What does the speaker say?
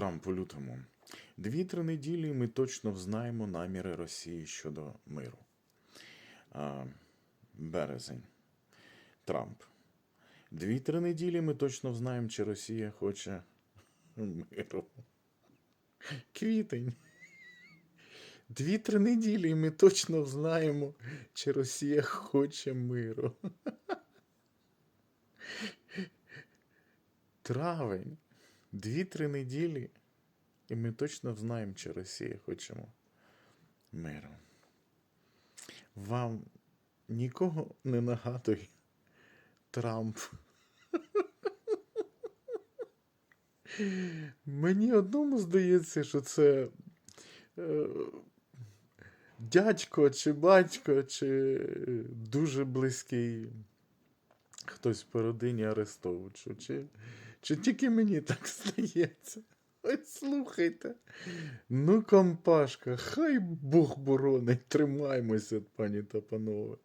Трамп у лютому. Дві-три неділі ми точно взнаємо наміри Росії щодо миру. А, березень. Трамп. Дві-три неділі ми точно взнаємо, чи Росія хоче миру. Квітень. Дві-три неділі ми точно знаємо, чи Росія хоче миру. Травень. Дві-три неділі, і ми точно знаємо, чи Росія хоче миру. Вам нікого не нагадує Трамп. Мені одному здається, що це е, дядько чи батько, чи дуже близький хтось по родині Арестовичу, чи, чи тільки мені так здається. Ой, слухайте. Ну, компашка, хай Бог боронить, тримаймося, пані та панове.